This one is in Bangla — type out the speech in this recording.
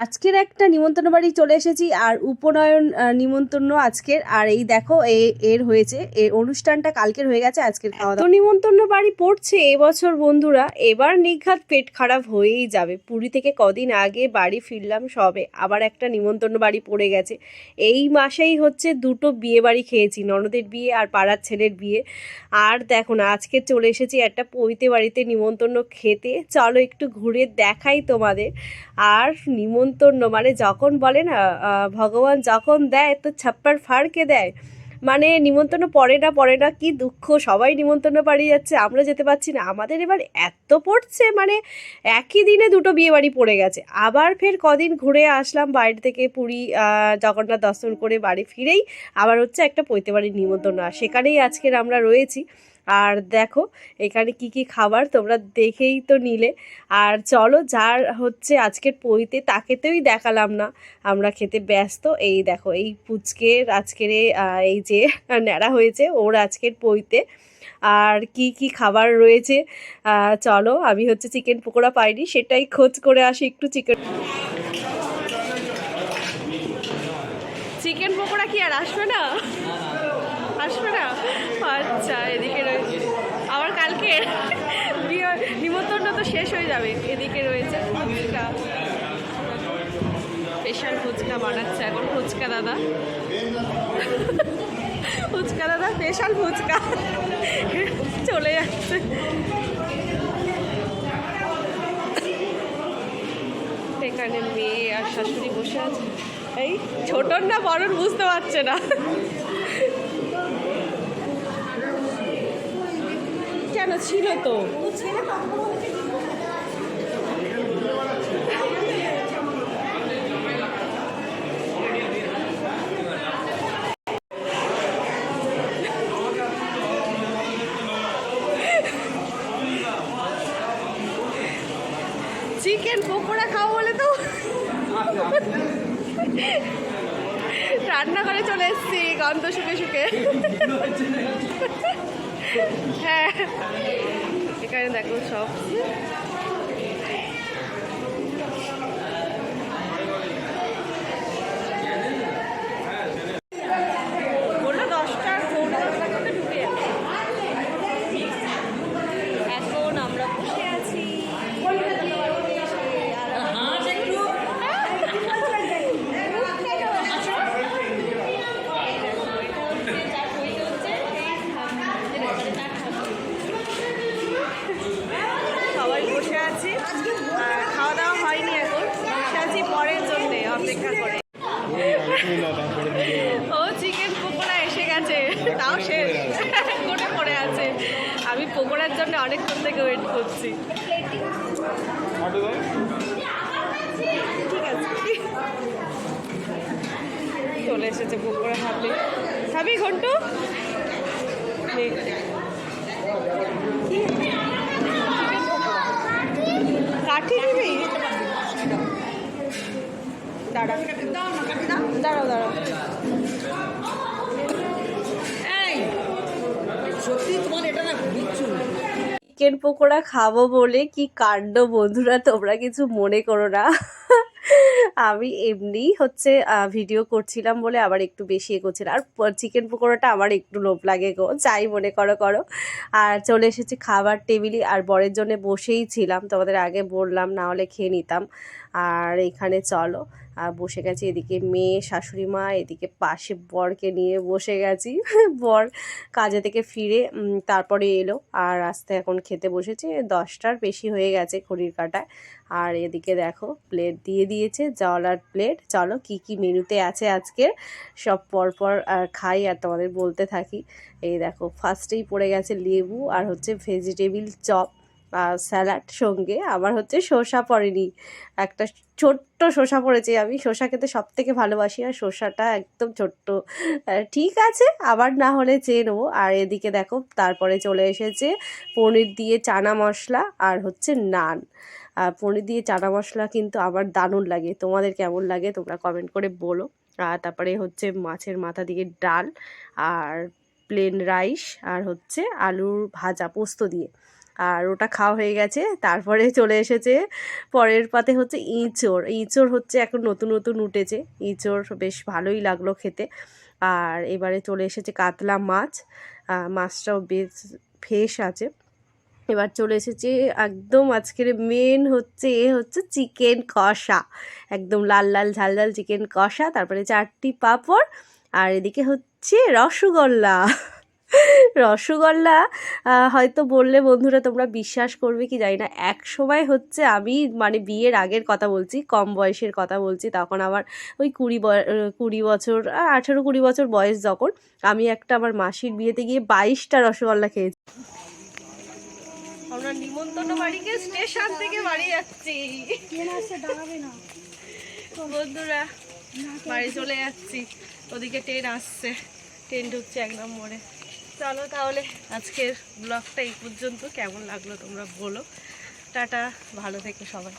আজকের একটা নিমন্ত্রণ বাড়ি চলে এসেছি আর উপনয়ন নিমন্ত্রণ আজকের। আর এই দেখো, এ- এর হয়েছে এই অনুষ্ঠানটা কালকের হয়ে গেছে, আজকের খাওয়া দাওয়া। নিমন্ত্রণ বাড়ি পড়ছে এবছর, বন্ধুরা। এবার নিঘাত পেট খারাপ হয়েই যাবে। পুরী থেকে কদিন আগে বাড়ি ফিরলাম সবে। আবার একটা নিমন্ত্রণ বাড়ি পড়ে গেছে। এই মাসেই হচ্ছে দুটো বিয়ে বাড়ি খেয়েছি, ননদের বিয়ে আর পাড়ার ছেলের বিয়ে। আর দেখো না, আজকে চলে এসেছি একটা পৈতে বাড়িতে নিমন্ত্রণ খেতে। চলো একটু ঘুরে দেখাই তোমাদের। আর নিমন্ত্রণ মানে যখন বলে না ভগবান যখন দেয়, তো ছাপ্পার ফাড়কে দেয়। মানে নিমন্ত্রণ পড়ে না পড়ে না, কি দুঃখ, সবাই নিমন্ত্রণ পাড়িয়ে যাচ্ছে, আমরা যেতে পারছি না। আমাদের এবার এত পড়ছে মানে একই দিনে দুটো বিয়ে বাড়ি পড়ে গেছে। আবার ফের কদিন ঘুরে আসলাম বাইরে থেকে পুরী জগন্নাথ দর্শন করে বাড়ি ফিরেই আবার হচ্ছে একটা পৈতে বাড়ির নিমন্ত্রণ সেখানেই আজকের আমরা রয়েছি। আর দেখো, এখানে কি কি খাবার তোমরা দেখেই তো নিলে। আর চলো, যার হচ্ছে আজকের পইতে তাকেতেই দেখালাম না। আমরা খেতে ব্যস্ত। এই দেখো, এই পুচকের আজকের এই যে ন্যাড়া হয়েছে, ওর আজকের পইতে আর কি কি খাবার রয়েছে চলো, আমি হচ্ছে চিকেন পকোড়া পাইনি, সেটাই খোঁজ করে আসি একটু চিকেন। চিকেন পকোড়া কি আর আসবে না? আসবে না? আচ্ছা এদিকে কালকে বিয়ে নিমন্ত্রণ তো শেষ হয়ে যাবে। এদিকে রয়েছে ফুচকা। স্পেশাল ফুচকা বানাচ্ছে এখন ফুচকা দাদা। ফুচকা দাদা, স্পেশাল ফুচকা। চলে যাচ্ছে। এখানে মেয়ে আর শাশুড়ি বসে আছে। এই ছোটর না বড়র বুঝতে পারছে না। কেন ছিল তো। চিকেন পকোড়া খাও বলে তো। রান্না করে চলে এসেছি, গন্ধ শুকে শুকে। হ্যাঁ। এখানে দেখো সব বলল দশটা পৌনে দশটার মধ্যে ঢুকে যাবে এখন আমরা বসে আছি সবাই বসে আছি আর খাওয়া দাওয়া হয়নি এখন বসে আছি পরের জন্য অপেক্ষা করে ও, চিকেন পকোড়া এসে গেছে। তাও সে করে পড়ে আছে। আমি পকোড়ার জন্য অনেকক্ষণ থেকে ওয়েট করছি। চলে এসেছে পকোড়া খাবে খাবি ঘন্টু। কাঠি দিবি চিকেন পকোড়া খাব বলে কি কাণ্ড বন্ধুরা, তোমরা কিছু মনে করো না। আমি এমনি হচ্ছে ভিডিও করছিলাম বলে আবার একটু বেশি এ করছিলাম। আর চিকেন পকোড়াটা আমার একটু লোভ লাগে গো, যাই মনে করো করো। আর চলে এসেছি খাবার টেবিলে আর বরের জন্য বসেই ছিলাম। তোমাদের আগে বললাম, না হলে খেয়ে নিতাম। আর এখানে চলো। আর বসে গেছি এদিকে মেয়ে, শাশুড়ি মা, এদিকে পাশে বরকে নিয়ে বসে গেছি। বর কাজে থেকে ফিরে তারপরে এলো আর আস্তে এখন খেতে বসেছে। দশটার বেশি হয়ে গেছে ঘড়ির কাটায়। আর এদিকে দেখো প্লেট দিয়ে দিয়েছে জলার প্লেট চলো কি কি মেনুতে আছে আজকে সব পরপর আর খাই আর তোমাদের বলতে থাকি। এই দেখো ফার্স্টেই পড়ে গেছে লেবু আর হচ্ছে ভেজিটেবিল চপ আর স্যালাড সঙ্গে। আবার হচ্ছে শসা পড়েনি। একটা ছোট্ট শসা পড়েছে আমি। শসা খেতে সব থেকে ভালোবাসি আর শসাটা একদম ছোট্ট। ঠিক আছে, আবার না হলে চেয়ে নেব। আর এদিকে দেখো, তারপরে চলে এসেছে পনির দিয়ে চানা মশলা আর হচ্ছে নান। আর পনির দিয়ে চানা মশলা কিন্তু আমার দারুণ লাগে। তোমাদের কেমন লাগে তোমরা কমেন্ট করে বলো। আর তারপরে হচ্ছে মাছের মাথা দিয়ে ডাল আর প্লেন রাইস আর হচ্ছে আলুর ভাজা পোস্ত দিয়ে। আর ওটা খাওয়া হয়ে গেছে। তারপরে চলে এসেছে। পরের পাতে হচ্ছে ইঁচড়। ইঁচড় হচ্ছে এখন নতুন নতুন উঠেছে। ইঁচড় বেশ ভালোই লাগল খেতে। আর এবারে চলে এসেছে কাতলা মাছ। মাছটাও বেশ ফ্রেশ আছে। এবার চলে এসেছে একদম আজকের মেন হচ্ছে, এ হচ্ছে চিকেন কষা। একদম লাল লাল, ঝাল ঝাল চিকেন কষা। তারপরে চারটি পাঁপড়। আর এদিকে হচ্ছে রসগোল্লা। রসগোল্লা হয়তো বললে বন্ধুরা তোমরা বিশ্বাস করবে কি জানি না। এক সময় হচ্ছে আমি মানে বিয়ের আগের কথা বলছি, কম বয়সের কথা বলছি, তখন আমার ওই কুড়ি কুড়ি বছর আঠেরো কুড়ি বছর বয়স যখন আমি একটা আমার মাসির বিয়েতে গিয়ে বাইশটা রসগোল্লা খেয়েছি। আমরা নিমন্ত্রণ বাড়িকে স্টেশন থেকে বাড়ি যাচ্ছি। বন্ধুরা, বাড়ি চলে যাচ্ছি। ওদিকে ট্রেন আসছে, ট্রেন ঢুকছে এক নম্বরে। চলো তাহলে আজকের ব্লগটা এই পর্যন্ত। কেমন লাগল তোমরা বলো। টাটা ভালো থেকে সবাই।